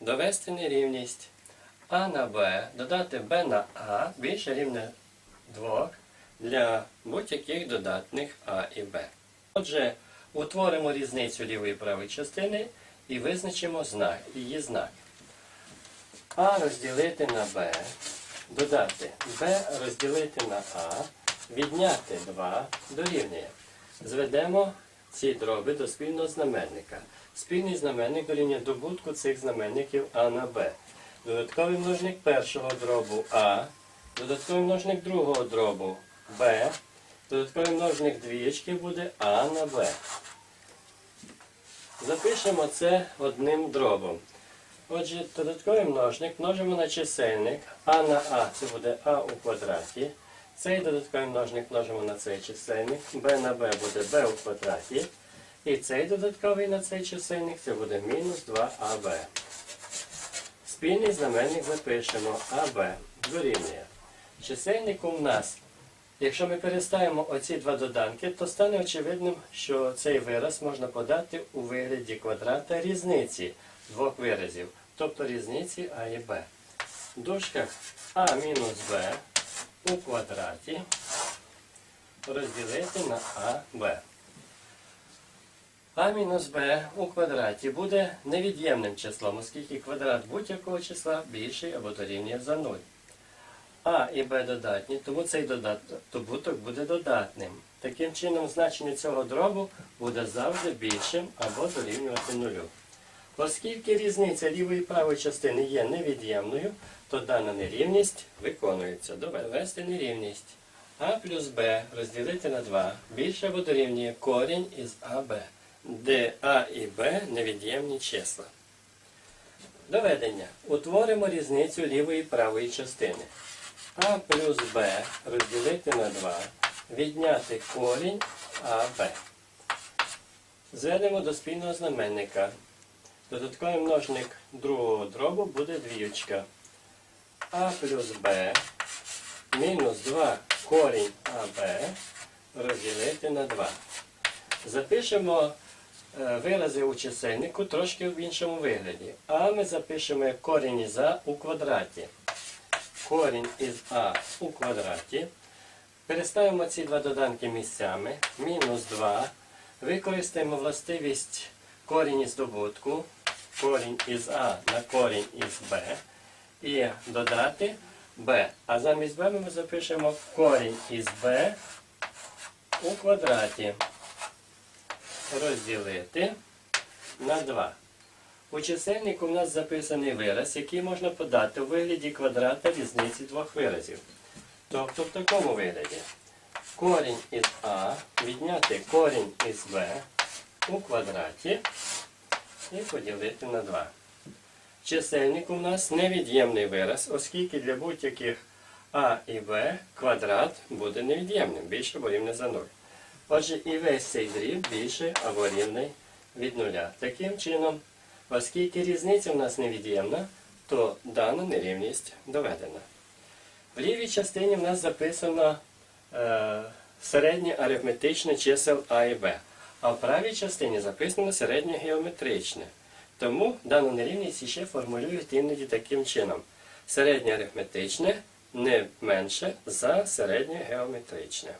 Довести нерівність А на Б, додати Б на А більше рівне 2 для будь-яких додатних А і Б. Отже, утворимо різницю лівої і правої частини і визначимо знак, її знак. А розділити на Б, додати Б розділити на А, відняти 2 дорівнює. Зведемо ці дроби до спільного знаменника. Спільний знаменник дорівнює добутку цих знаменників А на Б. Додатковий множник першого дробу А, додатковий множник другого дробу Б, додатковий множник двієчки буде А на Б. Запишемо це одним дробом. Отже, додатковий множник множимо на чисельник А на А це буде А у квадраті. Цей додатковий множник множимо на цей чисельник, b на b буде b у квадраті. І цей додатковий на цей чисельник це буде мінус 2аб. Спільний знаменник запишемо АБ дорівнює. Чисельнику в нас, якщо ми переставимо оці два доданки, то стане очевидним, що цей вираз можна подати у вигляді квадрата різниці двох виразів, тобто різниці А і Б. В дужках А мінус Б у квадраті розділити на АБ. А мінус Б у квадраті буде невід'ємним числом, оскільки квадрат будь-якого числа більший або дорівнює за 0. А і Б додатні, тому цей добуток буде додатним. Таким чином, значення цього дробу буде завжди більшим або дорівнювати нулю. Оскільки різниця лівої і правої частини є невід'ємною, то дана нерівність виконується. Довести нерівність. А плюс Б розділити на 2 більше або дорівнює корінь із АБ, де А і Б невід'ємні числа. Доведення. Утворимо різницю лівої і правої частини. А плюс Б розділити на 2, відняти корінь АБ. Зведемо до спільного знаменника. Додатковий множник другого дробу буде двічка. А плюс Б мінус 2 корінь АБ розділити на 2. Запишемо е, вирази у чисельнику трошки в іншому вигляді. А ми запишемо як корінь із А у квадраті. Корінь із А у квадраті. Переставимо ці два доданки місцями. Мінус 2. Використаємо властивість корінь із добутку. Корінь із А на корінь із Б. І додати b. А замість b ми запишемо корінь із b у квадраті. Розділити на 2. У чисельнику в нас записаний вираз, який можна подати у вигляді квадрата різниці двох виразів. Тобто в такому вигляді. Корінь із А відняти корінь із Б у квадраті і поділити на 2. Чисельник у нас невід'ємний вираз, оскільки для будь-яких А і Б квадрат буде невід'ємним, більше або рівне за 0. Отже, і весь цей дріб більше або рівний від нуля. Таким чином, оскільки різниця у нас невід'ємна, то дана нерівність доведена. В лівій частині в нас записано е, середнє арифметичне чисел А і Б, а в правій частині записано середньогеометричне. Тому дану нерівність ще формулюють іноді таким чином. Середнє арифметичне не менше за середнє геометричне.